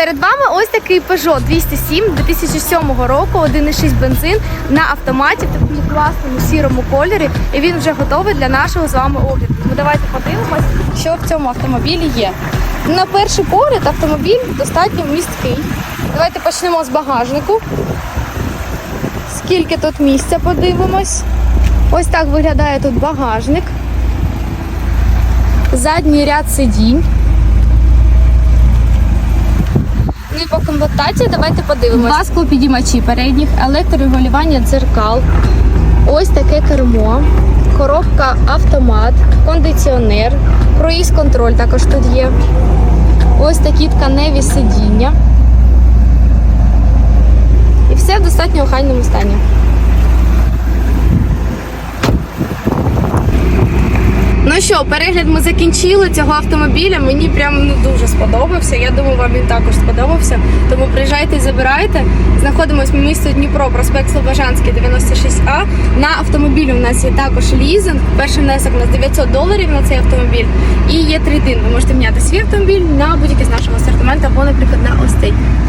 Перед вами ось такий Peugeot 207 2007 року, 1,6 бензин на автоматі в такому класному сірому кольорі. І він вже готовий для нашого з вами огляду. Тому давайте подивимось, що в цьому автомобілі є. На перший погляд автомобіль достатньо місткий. Давайте почнемо з багажнику. Скільки тут місця подивимось. Ось так виглядає тут багажник. Задній ряд сидінь. Ну і по комплектації давайте подивимось. Два склопідіймачі передніх, електрорегулювання дзеркал, ось таке кермо, коробка автомат, кондиціонер, круїз контроль також тут є. Ось такі тканеві сидіння. І все в достатньо охайному стані. Ну що, перегляд ми закінчили цього автомобіля. Мені прям ну дуже сподобався. Я думаю, вам він також сподобався. Тому приїжджайте і забирайте. Знаходимось ми місто Дніпро, проспект Слобожанський, 96А. На автомобілі у нас є також лізинг. Перший внесок у нас 900 доларів на цей автомобіль. І є трейдин. Ви можете міняти свій автомобіль на будь-який з нашого асортименту або, наприклад, на ось цей.